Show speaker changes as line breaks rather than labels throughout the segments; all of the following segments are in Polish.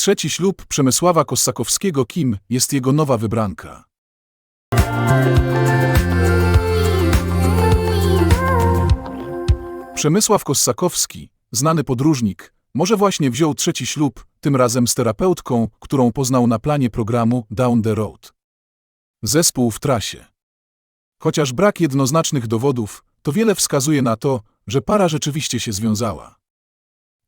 Trzeci ślub Przemysława Kossakowskiego Kim jest jego nowa wybranka. Przemysław Kossakowski, znany podróżnik, może właśnie wziął trzeci ślub, tym razem z terapeutką, którą poznał na planie programu Down the Road. Zespół w trasie. Chociaż brak jednoznacznych dowodów, to wiele wskazuje na to, że para rzeczywiście się związała.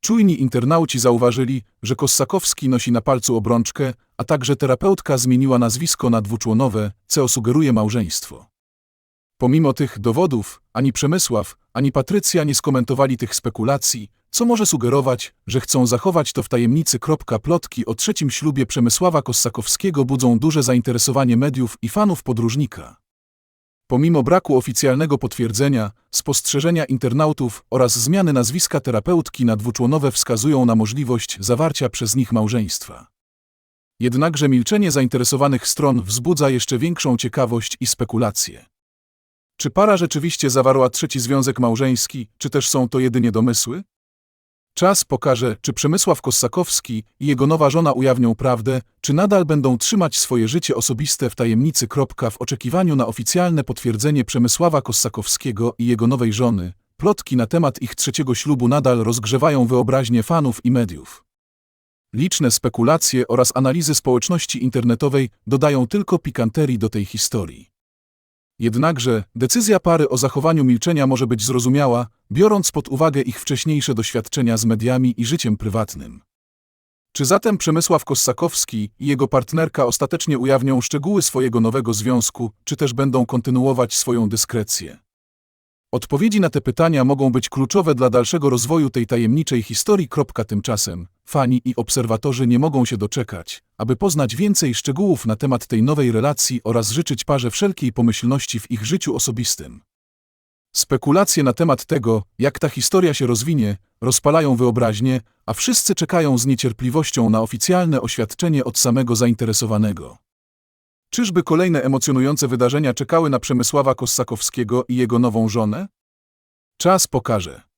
Czujni internauci zauważyli, że Kossakowski nosi na palcu obrączkę, a także terapeutka zmieniła nazwisko na dwuczłonowe, co sugeruje małżeństwo. Pomimo tych dowodów, ani Przemysław, ani Patrycja nie skomentowali tych spekulacji, co może sugerować, że chcą zachować to w tajemnicy. Plotki o trzecim ślubie Przemysława Kossakowskiego budzą duże zainteresowanie mediów i fanów podróżnika. Pomimo braku oficjalnego potwierdzenia, spostrzeżenia internautów oraz zmiany nazwiska terapeutki na dwuczłonowe wskazują na możliwość zawarcia przez nich małżeństwa. Jednakże milczenie zainteresowanych stron wzbudza jeszcze większą ciekawość i spekulacje. Czy para rzeczywiście zawarła trzeci związek małżeński, czy też są to jedynie domysły? Czas pokaże, czy Przemysław Kossakowski i jego nowa żona ujawnią prawdę, czy nadal będą trzymać swoje życie osobiste w tajemnicy. W oczekiwaniu na oficjalne potwierdzenie Przemysława Kossakowskiego i jego nowej żony, plotki na temat ich trzeciego ślubu nadal rozgrzewają wyobraźnię fanów i mediów. Liczne spekulacje oraz analizy społeczności internetowej dodają tylko pikanterii do tej historii. Jednakże decyzja pary o zachowaniu milczenia może być zrozumiała, biorąc pod uwagę ich wcześniejsze doświadczenia z mediami i życiem prywatnym. Czy zatem Przemysław Kossakowski i jego partnerka ostatecznie ujawnią szczegóły swojego nowego związku, czy też będą kontynuować swoją dyskrecję? Odpowiedzi na te pytania mogą być kluczowe dla dalszego rozwoju tej tajemniczej historii. Tymczasem fani i obserwatorzy nie mogą się doczekać, aby poznać więcej szczegółów na temat tej nowej relacji oraz życzyć parze wszelkiej pomyślności w ich życiu osobistym. Spekulacje na temat tego, jak ta historia się rozwinie, rozpalają wyobraźnię, a wszyscy czekają z niecierpliwością na oficjalne oświadczenie od samego zainteresowanego. Czyżby kolejne emocjonujące wydarzenia czekały na Przemysława Kossakowskiego i jego nową żonę? Czas pokaże.